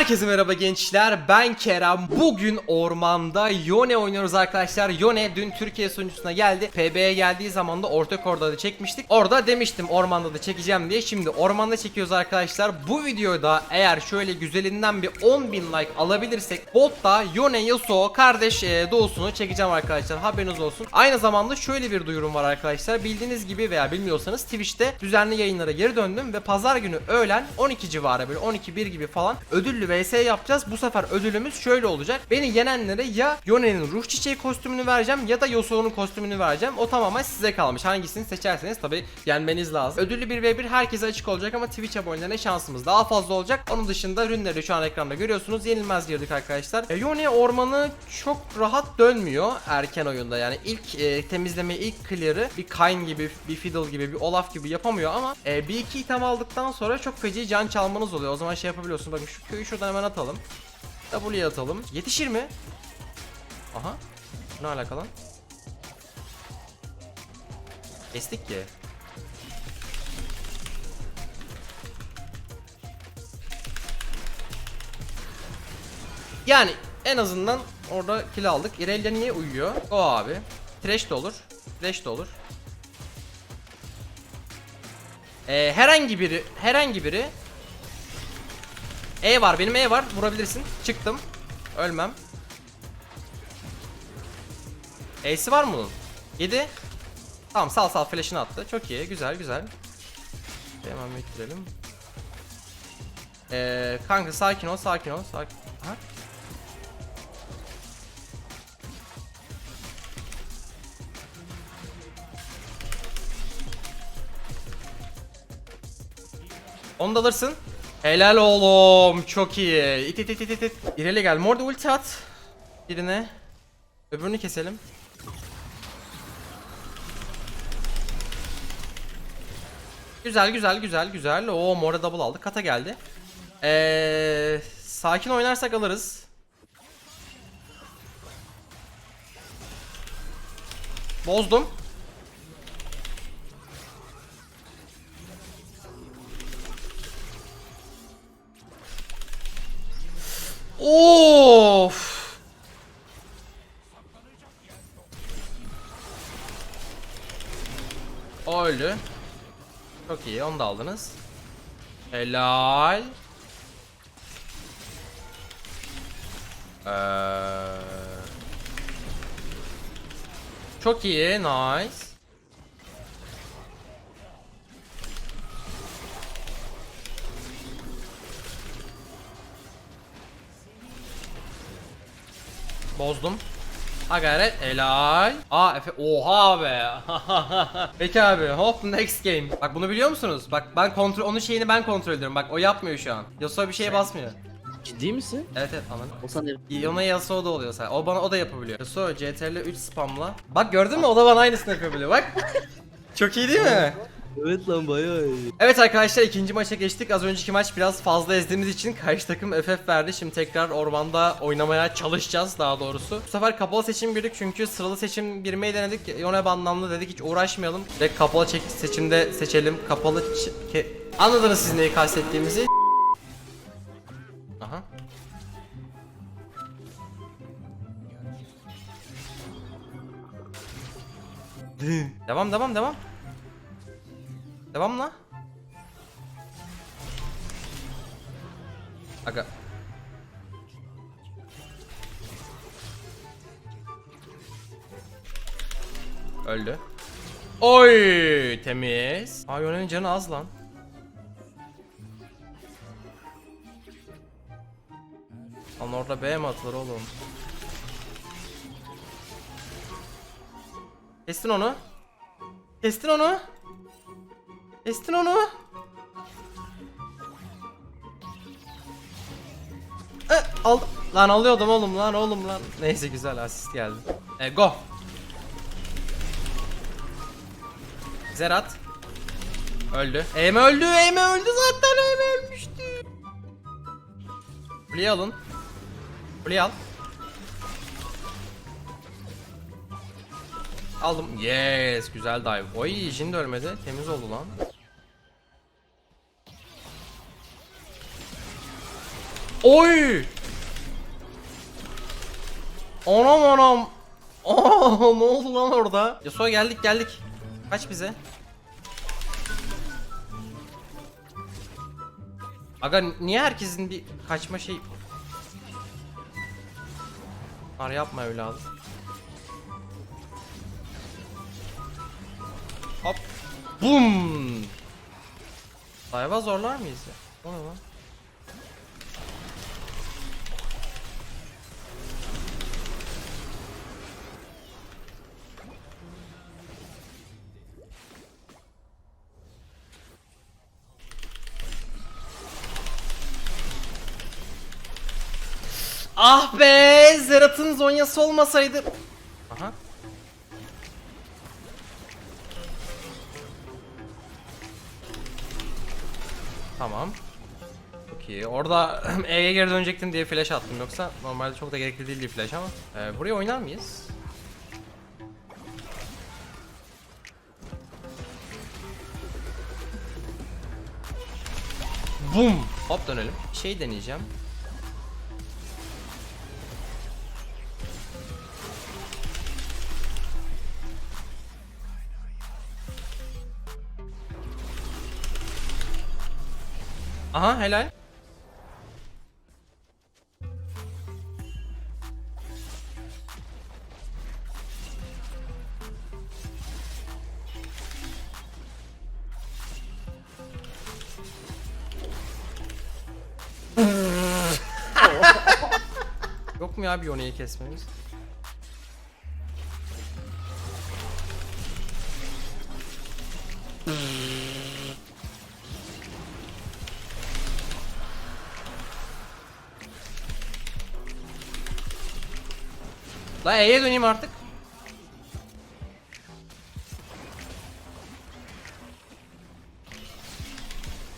Herkese merhaba gençler. Ben Kerem. Bugün ormanda Yone oynuyoruz arkadaşlar. Yone dün Türkiye sunucusuna geldi. PB'ye geldiği zaman da orta korda da çekmiştik. Orada demiştim ormanda da çekeceğim diye. Şimdi ormanda çekiyoruz arkadaşlar. Bu videoda eğer şöyle güzelinden bir 10.000 like alabilirsek Botta Yone Yasuo kardeş e, doğusunu çekeceğim arkadaşlar. Haberiniz olsun. Aynı zamanda şöyle bir duyurum var arkadaşlar. Bildiğiniz gibi veya bilmiyorsanız Twitch'te düzenli yayınlara geri döndüm Ve pazar günü öğlen 12 civarı böyle 12-1 gibi falan ödüllü vs yapacağız. Bu sefer ödülümüz şöyle olacak. Beni yenenlere ya Yone'nin ruh çiçeği kostümünü vereceğim ya da Yasuo'nun kostümünü vereceğim. O tamamen size kalmış. Hangisini seçerseniz tabi yenmeniz lazım. Ödüllü 1v1 herkese açık olacak ama Twitch abonelerine şansımız daha fazla olacak. Onun dışında ürünleri şu an ekranda görüyorsunuz. Yenilmez girdik arkadaşlar. E, Yone ormanı çok rahat dönmüyor erken oyunda. Yani ilk e, temizlemeyi ilk clear'ı bir Kayn gibi, bir Fiddle gibi, bir Olaf gibi yapamıyor ama e, bir iki item aldıktan sonra çok feci can çalmanız oluyor. O zaman şey yapabiliyorsun. Bakın şu köyü şuradan hemen atalım. W'ye atalım. Yetişir mi? Aha. Ne alaka lan? Kestik ki. Yani en azından orada kill aldık. Irelia niye uyuyor? O abi. Trash de olur. Trash de olur. Ee, herhangi biri, herhangi biri E var, benim E var. Vurabilirsin. Çıktım. Ölmem. E'si var mı bunun? 7. Tamam sal sal flash'ını attı. Çok iyi. Güzel güzel. Hemen bitirelim. Ee, kanka sakin ol, sakin ol, sakin. Ha? Onu da alırsın. Helal oğlum. Çok iyi. İt it it it it. İreli gel. Morde ulti at. Birine. Öbürünü keselim. Güzel güzel güzel güzel. Oo Morde double aldı. Kata geldi. Ee, sakin oynarsak alırız. Bozdum. Of. O öldü. Çok iyi onu da aldınız. Helal. Ee, çok iyi nice. Bozdum. Ha gayret helal. Aa Efe oha be. Peki abi hop next game. Bak bunu biliyor musunuz? Bak ben kontrol onun şeyini ben kontrol ediyorum. Bak o yapmıyor şu an. Yasuo bir şeye basmıyor. Ciddi misin? Evet evet anladım. O sana Ona Yasuo da oluyor sadece. O bana o da yapabiliyor. Yasuo CTRL 3 spamla. Bak gördün mü o da bana aynısını yapabiliyor bak. Çok iyi değil mi? Evet lan bayağı iyi. Evet arkadaşlar ikinci maça geçtik. Az önceki maç biraz fazla ezdiğimiz için karşı takım FF verdi. Şimdi tekrar ormanda oynamaya çalışacağız daha doğrusu. Bu sefer kapalı seçim girdik çünkü sıralı seçim girmeyi denedik. Yone anlamlı dedik hiç uğraşmayalım. Ve kapalı çek seçimde seçelim. Kapalı Anladınız siz neyi kastettiğimizi. Aha. devam devam devam. Devam la. Aga. Öldü. Oy temiz. Aa Yone'nin canı az lan. Lan orada B mi atılır oğlum? Kestin onu. Kestin onu. Kestin onu. E, al lan alıyordum oğlum lan oğlum lan. Neyse güzel asist geldi. E, go. Zerat. Öldü. Eme öldü. Eme öldü zaten. Eme ölmüştü. Kuleyi alın. Kuleyi al. Aldım. Yes. Güzel dive. Oy Jin de ölmedi. Temiz oldu lan. Oy! Anam anam. Aa, ne oldu lan orada? Yasuo geldik geldik. Kaç bize. Aga niye herkesin bir kaçma şey... Var yapma evladım. Hop. Bum. Sayva zorlar mıyız ya? O ne lan? Ah be! Zerat'ın zonyası olmasaydı. Orada E'ye geri dönecektim diye flash attım yoksa normalde çok da gerekli değildi flash ama. Ee, buraya oynar mıyız? Bum. Hop dönelim. Şey deneyeceğim. Aha helal. Yok mu ya bir Yone'yi kesmemiz? La E'ye döneyim artık.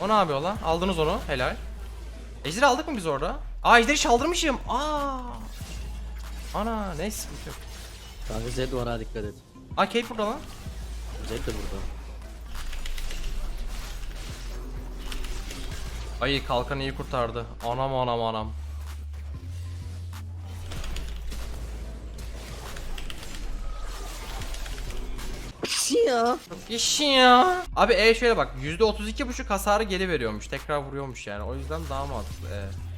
O ne yapıyor lan? Aldınız onu. Helal. Ejderi aldık mı biz orada? Aa ejderi çaldırmışım. Aa. Ana neyse sıkıntı yok. Kanka Zed var ha dikkat et. Aa Kate burada lan. Zed de burada. Ay kalkan iyi kurtardı. Anam anam anam. ya. İşin ya. Abi E şöyle bak %32.5 hasarı geri veriyormuş. Tekrar vuruyormuş yani. O yüzden daha mantıklı. E.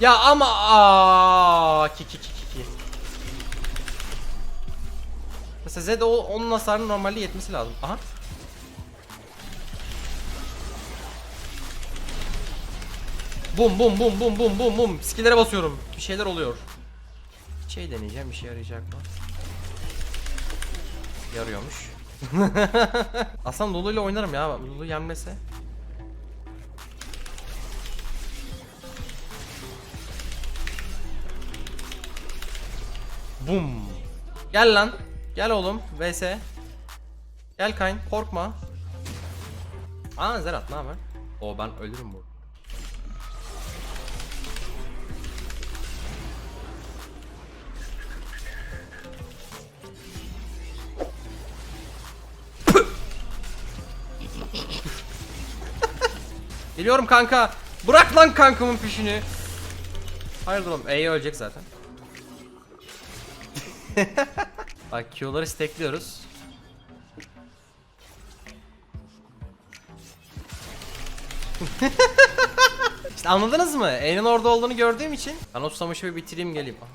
Ya ama aa ki ki ki ki. Mesela Zed o onun hasarının normalde yetmesi lazım. Aha. Bum bum bum bum bum bum bum. Skill'lere basıyorum. Bir şeyler oluyor. Şey deneyeceğim işe yarayacak mı? Yarıyormuş. Aslında Lulu ile oynarım ya. Lulu yenmese. Bum. Gel lan. Gel oğlum. VS. Gel Kayn. Korkma. Aa Zerat ne haber? O ben ölürüm bu. Geliyorum kanka. Bırak lan kankamın peşini. Hayırdır oğlum. E'ye ölecek zaten. Bak Q'ları stackliyoruz. işte anladınız mı? E'nin orada olduğunu gördüğüm için ben o savaşı bir bitireyim geleyim. Aha.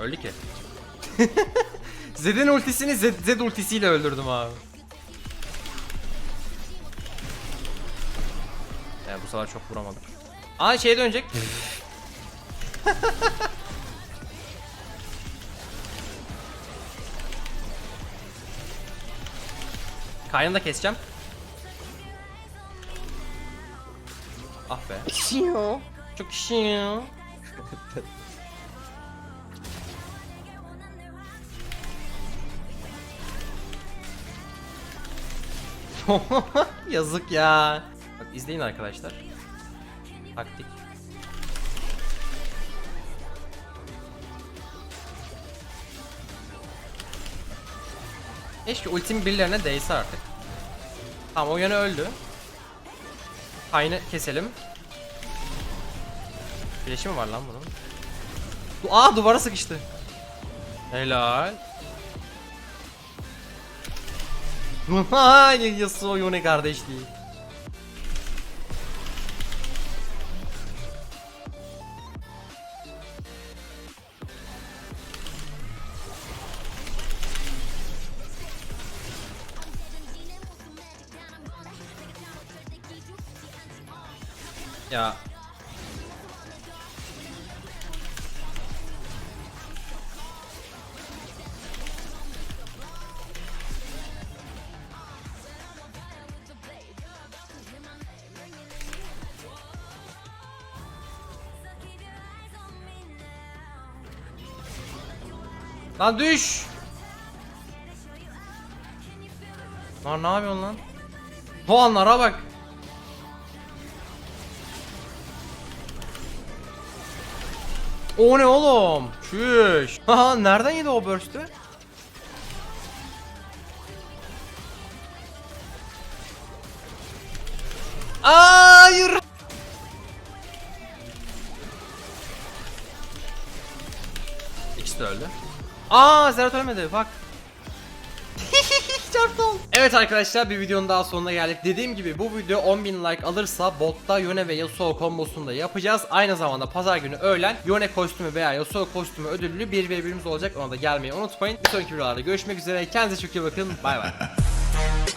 Öldü ki. Zed'in ultisini Zed, Zed ultisiyle öldürdüm abi. Yani bu sefer çok vuramadık. Aa şeye dönecek. Kaynını da keseceğim. Ah be. Çok işin ya. Yazık ya. İzleyin arkadaşlar. Taktik. Keşke ultim birilerine değse artık. Tamam o yöne öldü. Kaynı keselim. Flash'i mi var lan bunun? Du- Aa duvara sıkıştı. Helal. Yasuo Yone kardeşliği. Ya Lan düş. Lan ne yapıyorsun lan? Puanlara bak. O ne oğlum? Çüş. Haha nereden yedi o burst'ü? Hayır. İkisi de öldü. Aa Zerat ölmedi bak. Oldu. Evet arkadaşlar bir videonun daha sonuna geldik. Dediğim gibi bu video 10.000 like alırsa botta Yone ve Yasuo kombosunu da yapacağız. Aynı zamanda pazar günü öğlen Yone kostümü veya Yasuo kostümü ödüllü bir ve birimiz olacak. Ona da gelmeyi unutmayın. Bir sonraki videolarda görüşmek üzere. Kendinize çok iyi bakın. Bay bay.